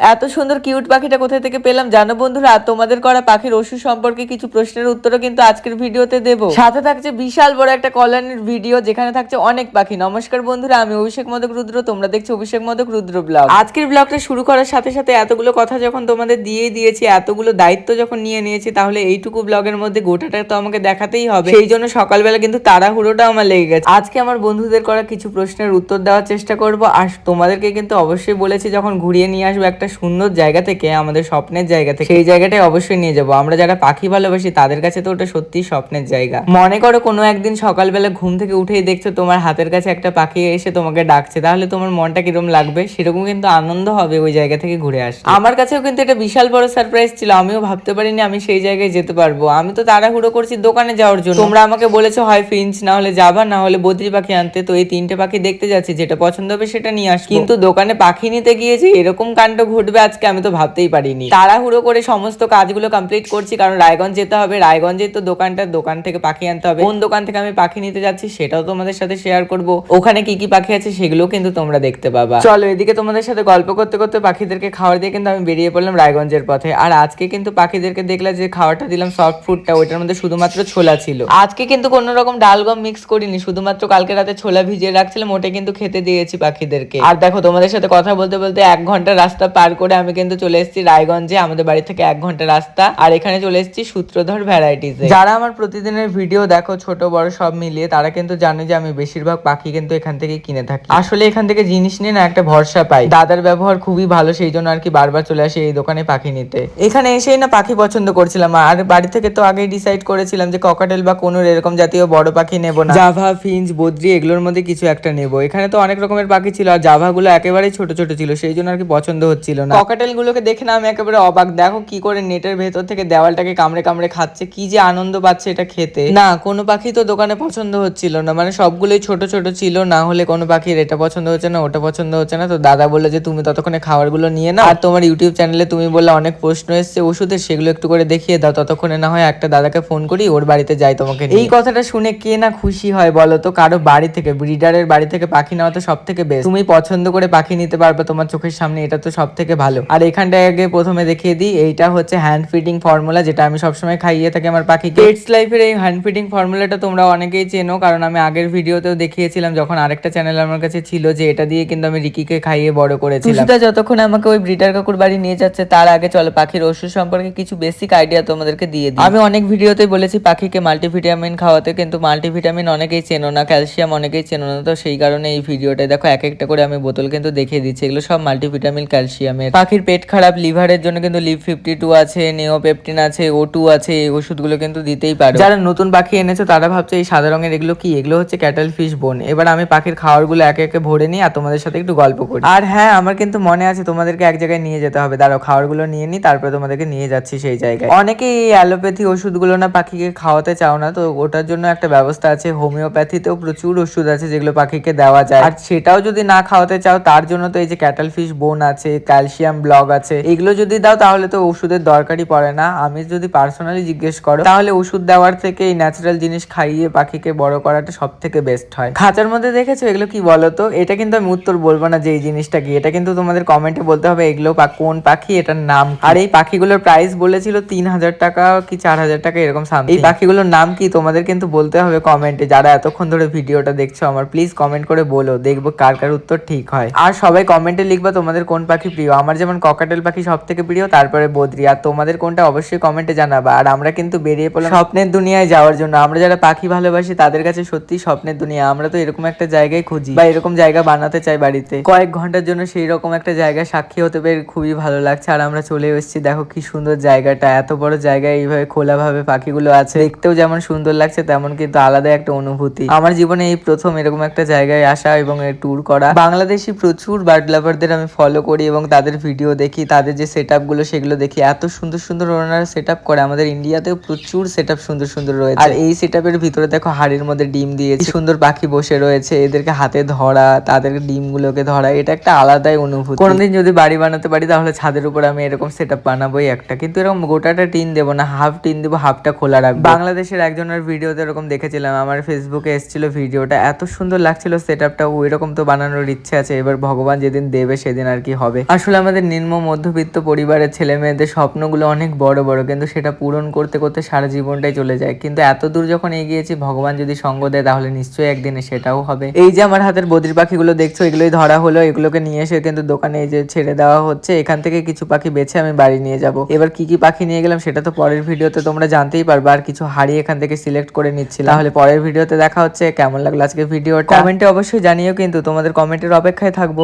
এত সুন্দর কিউট পাখিটা কোথা থেকে পেলাম? জানো বন্ধুরা আর তোমাদের করা পাখির ওষুধ সম্পর্কে কিছু প্রশ্নের উত্তরও কিন্তু আজকের ভিডিওতে দেবো। সাথে থাকছে বিশাল বড় একটা কল্যাণের ভিডিও যেখানে থাকছে অনেক পাখি। নমস্কার বন্ধুরা আমি অভিষেক মদক রুদ্র তোমরা দেখছ অভিষেক মদক রুদ্র ব্লগ আজকের ব্লগটা শুরু করার সাথে সাথে এতগুলো কথা যখন তোমাদের দিয়েই দিয়েছি এতগুলো দায়িত্ব যখন নিয়ে নিয়েছি তাহলে এইটুকু ব্লগের মধ্যে গোটাটা তো আমাকে দেখাতেই হবে। সেই জন্য সকালবেলা কিন্তু তাড়াহুড়োটা আমার লেগে গেছে। আজকে আমার বন্ধুদের করা কিছু প্রশ্নের উত্তর দেওয়ার চেষ্টা করব। আর তোমাদেরকে কিন্তু অবশ্যই বলেছি যখন ঘুরিয়ে নিয়ে আসব একটা সুন্দর জায়গা থেকে, আমাদের স্বপ্নের জায়গা থেকে, সেই জায়গাটাই অবশ্যই নিয়ে যাব। আমরা যারা পাখি ভালোবাসি, তাদের কাছে তো ওটা সত্যি স্বপ্নের জায়গা। মনে করো কোনো একদিন সকালবেলা ঘুম থেকে উঠেই দেখছ তোমার হাতের কাছে একটা পাখি এসে তোমাকে ডাকছে, তাহলে তোমার মনটা কীরকম লাগবে? সেরকম কিন্তু আনন্দ হবে ওই জায়গা থেকে ঘুরে আসতে। আমার কাছেও কিন্তু এটা বিশাল বড় সারপ্রাইজ ছিল, আমিও ভাবতে পারিনি আমি সেই জায়গায় যেতে পারব। আমি তো তাড়াহুড়ো করছি দোকানে যাওয়ার জন্য। তোমরা আমাকে বলেছ, হয় ফিঞ্চ না হলে যাবা না হলে বদ্রি পাখি আনতে। তো এই তিনটে পাখি দেখতে যাচ্ছি, যেটা পছন্দ হবে সেটা নিয়ে আস কিন্তু দোকানে পাখি নিতে গিয়েছি এরকম কাণ্ড ঘটবে আজকে আমি তো ভাবতেই পারিনি। তাড়াহুড়ো করে সমস্ত কাজগুলো কমপ্লিট করছি, কারণ রায়গঞ্জ যেতে হবে। রায়গঞ্জে তো দোকানটা, দোকান থেকে পাখি আনতে হবে। কোন দোকান থেকে আমি পাখি নিতে যাচ্ছি সেটাও তোমাদের সাথে শেয়ার করব। ওখানে কি কি পাখি আছে সেগুলো কিন্তু তোমরা দেখতে পাবা। চলো এদিকে তোমাদের সাথে গল্প করতে করতে পাখিদেরকে খাবার দিয়ে কিন্তু আমি বেরিয়ে পড়লাম রায়গঞ্জের পথে। আর আজকে কিন্তু পাখিদেরকে দেখলাম যে খাবারটা দিলাম সফট ফুডটা ওইটার মধ্যে শুধুমাত্র ছোলা ছিল। আজকে কিন্তু কোনো রকম ডাল গম মিক্স করিনি, শুধুমাত্র কালকে রাতে ছোলা ভিজিয়ে রাখছিলাম, ওটা কিন্তু খেতে দিয়েছি পাখিদেরকে। আর দেখো তোমাদের সাথে কথা বলতে বলতে এক ঘণ্টা রাস্তা পার করে আমি কিন্তু চলে এসেছি রায়গঞ্জে, আমাদের বাড়ি থেকে এক ঘণ্টা রাস্তা। আর এখানে চলে এসেছি সূত্রধর ভ্যারাইটিস যারা আমার প্রতিদিনের ভিডিও দেখো, ছোট, বড়, সব মিলিয়ে, তারা কিন্তু জানে যে আমি বেশিরভাগ পাখি কিন্তু এখান থেকে কিনে থাকি। আসলে এখান থেকে জিনিস নিয়ে না একটা ভরসা পাই। দাদার ব্যবহার খুবই ভালো, সেই জন্য আর কি বারবার চলে আসি এই দোকানে পাখি নিতে। এখানে এসেই না পাখি পছন্দ করছিলাম। আর বাড়ি থেকে তো আগেই ডিসাইড করেছিলাম যে ককাটেল বা কোনো এরকম জাতীয় বড় পাখি নেব না। জাভা ফিঞ্চ বদ্রি এগুলোর মধ্যে কিছু একটা নেব। এখানে তো অনেক রকমের পাখি ছিল, আর জাভাগুলো একেবারেই ছোট ছোট ছিল, সেই জন্য আর কি পছন্দ হচ্ছিল না। ককাটেল গুলোকে দেখে না আমি একেবারে অবাক। দেখো কি করে নেটের ভেতর থেকে দেওয়ালটাকে কামড়ে কামড়ে খাচ্ছে কি যে আনন্দ পাচ্ছে এটা খেতে। না কোনো পাখি তো দোকানে পছন্দ হচ্ছিল না মানে সবগুলোই ছোট ছোট ছিল না হলে কোনো পাখির এটা পছন্দ হচ্ছে না ওটা পছন্দ হচ্ছে না। তো দাদা বলল যে তুমি ততক্ষণে খাবারগুলো নিয়ে নাও। আর তোমার ইউটিউব চ্যানেলে তুমি বললে অনেক প্রশ্ন এসছে ওষুধের সেগুলো একটু করে দেখিয়ে দাও ততক্ষণে না হয় একটা দাদাকে ফোন করি ওর বাড়িতে যাই তোমাকে এই কথাটা শুনে কে না খুশি হয় বলো তো? কারও বাড়ি থেকে ব্রিডারের বাড়ি থেকে পাখি নেওয়া তো সব থেকে বেস্ট তুমি পছন্দ করে পাখি নিতে পারবে তোমার চোখের সামনে এটা তো সব থেকে ভালো। আর এখানটায় আগে প্রথমে দেখিয়ে দিই এইটা হচ্ছে হ্যান্ড ফিডিং ফর্মুলা যেটা আমি সবসময় খাইয়ে থাকি আমার পাখিকে। পেটস লাইফের এই হ্যান্ড ফিডিং ফর্মুলাটা তোমরা অনেকেই চেনো কারণ আমি আগের ভিডিওতেও দেখিয়েছিলাম যখন আরেকটা চ্যানেল আমার কাছে ছিল যে এটা দিয়ে কিন্তু আমি রিকিকে খাইয়ে বড় করেছিলাম। যতক্ষণ আমাকে ওই ব্রিডার কাকুর বাড়ি নিয়ে যাচ্ছে তার আগে চলো পাখির ওষুধ সম্পর্কে কিছু বেসিক আইডিয়া তোমাদেরকে দিয়ে দিই। আমি অনেক ভিডিওতে বলেছি পাখিকে মাল্টিভিটামিন খাওয়াতে কিন্তু মাল্টিভিটামিন অনেকেই চেনো না ক্যালসিয়াম অনেকেই চেনো না তো সেই কারণে এই ভিডিওটা দেখো এক একটা করে আমি বোতল কিন্তু দেখিয়ে দিচ্ছি এগুলো সব মাল্টিভিটামিন ক্যালসিয়ামের পাখির পেট খারাপ, লিভারের জন্য কিন্তু লিভ ফিফটি টু আছে, নেওপেপটিন আছে, ও টু আছে, এই ওষুধগুলো কিন্তু দিতেই পারো। যারা নতুন পাখি এনেছো, তারা ভাবছে এই সাদা রঙের এগুলো কি? এগুলো হচ্ছে ক্যাটেল ফিশ বোন। এবার আমি পাখির খাবারগুলো একে একে ভরে নিই আর তোমাদের সাথে একটু গল্প করি। আর হ্যাঁ আমার কিন্তু মনে আছে তোমাদেরকে এক জায়গায় নিয়ে যেতে হবে। দাঁড়াও খাবারগুলো নিয়ে নিই, তারপরে তোমাদেরকে নিয়ে যাচ্ছি সেই জায়গায়। অনেকে এই অ্যালোপ্যাথি ওষুধগুলো না পাখিকে খাওয়াতে চাও না, তো ওটার জন্য একটা ব্যবস্থা আছে। হোমিওপ্যাথিতেও প্রচুর ওষুধ আছে যেগুলো পাখিকে দেওয়া যায়। আর সেটাও যদি না খাওয়াতে চাও, তার জন্য তো এই যে ক্যাটাল ফিশ বোন আছে ক্যালসিয়াম ব্লগ আছে। এগুলো যদি দাও তাহলে তো ওষুধের দরকারই পড়ে না। আমি যদি পার্সোনালি জিজ্ঞেস করো, তাহলে ওষুধ দেওয়ার থেকে এই ন্যাচারাল জিনিস খাইয়ে পাখিকে বড় করাটা সব থেকে বেস্ট হয়। খাঁচার মধ্যে দেখেছ? এগুলো কি বলো তো এটা কিন্তু আমি উত্তর বলব না যে এই জিনিসটা কি। এটা কিন্তু তোমাদের কমেন্টে বলতে হবে, এগুলো কোন পাখি? এটার নাম আর এই পাখিগুলোর প্রাইস বলেছিল তিন হাজার টাকা কি চার হাজার টাকা, এরকম সামথিং এই পাখিগুলোর নাম কি? তোমাদের কিন্তু বলতে হবে কমেন্টে যারা এতক্ষণ ধরে ভিডিওটা দেখছ আমার প্লিজ কমেন্ট করে বলো। দেখব কার কার উত্তর ঠিক হয়। আর সবাই কমেন্টে লিখবা তোমাদের কোন পাখি প্রিয় আমার যেমন ককাটেল পাখি সব থেকে প্রিয়, তারপরে বদ্রি আর তোমাদের কোনটা অবশ্যই কমেন্টে জানাবা। আর আমরা কিন্তু বেরিয়ে পড়লাম স্বপ্নের দুনিয়ায় যাওয়ার জন্য। আমরা যারা পাখি ভালোবাসি, তাদের কাছে সত্যি স্বপ্নের দুনিয়া। আমরা তো এরকম একটা জায়গায় খুঁজি বা এরকম জায়গা বানাতে চাই বাড়িতে। কয়েক ঘণ্টার জন্য সেই রকম একটা জায়গায় সাক্ষী হতে পেরে খুবই ভালো লাগছে। আর আমরা চলে এসেছি, দেখো কি সুন্দর জায়গাটা। এত বড় জায়গায় এইভাবে খোলাভাবে পাখিগুলো আছে। দেখতেও যেমন সুন্দর লাগছে, তেমন কিন্তু আলাদা একটা অনুভূতি। আমার জীবনে এই প্রথম এরকম একটা জায়গায় আসা এবং ট্যুর করা। বাংলাদেশি প্রচুর বার্ড লাভারদের আমি ফলো করি এবং তাদের ভিডিও দেখি, তাদের যে সেট আপগুলো সেগুলো দেখি। এত সুন্দর সুন্দর ওনারা সেট আপ করে, আমাদের ইন্ডিয়াতেও প্রচুর সেট আপ সুন্দর সুন্দর রয়েছে। আর এই সেট ভিতরে দেখো হাড়ির মধ্যে ডিম দিয়েছে। সুন্দর পাখি বসে রয়েছে, এদেরকে হাতে ধরা, তাদের ডিম গুলোকে ধরা, এটা একটা আলাদাই অনুভূতি। কোনোদিন যদি বাড়ি বানাতে পারি, তাহলে ছাদের উপর আমি এরকম সেট আপ বানাবোই একটা। কিন্তু এরকম গোটাটা টিন দেবো না হাফ টিন দেবো হাফটা খোলা রাখব। বাংলাদেশের একজনের ভিডিওতে এরকম দেখেছিলাম, আমার ফেসবুকে এসেছিল ভিডিওটা এত সুন্দর লাগছিল সেট আপটা ওই রকম তো বানানোর ইচ্ছে আছে। এবার ভগবান যেদিন দেবে, সেদিন আর কি হবে। আসলে আসলে আমাদের নিম্ন মধ্যবিত্ত পরিবারের ছেলে মেয়েদের স্বপ্নগুলো অনেক বড় বড়, কিন্তু সেটা পূরণ করতে করতে সারা জীবনটাই চলে যায়। কিন্তু এত দূর যখন এগিয়েছি, ভগবান যদি সঙ্গ দেয়, তাহলে নিশ্চয়ই একদিনে সেটাও হবে। এই যে আমার হাতের বদ্রি পাখিগুলো দেখছ, এগুলোই ধরা হলো, এগুলোকে নিয়ে এসে কিন্তু দোকানে এই যে ছেড়ে দেওয়া হচ্ছে। এখান থেকে কিছু পাখি বেছে আমি বাড়ি নিয়ে যাব। এবার কি কি পাখি নিয়ে গেলাম, সেটা তো পরের ভিডিওতে তোমরা জানতেই পারবে। আর কিছু হাড়ি এখান থেকে সিলেক্ট করে নিচ্ছি তাহলে পরের ভিডিওতে দেখা হচ্ছে। কেমন লাগল আজকে ভিডিওটা? কমেন্টে অবশ্যই জানিও কিন্তু, তোমাদের কমেন্টের অপেক্ষায় থাকব।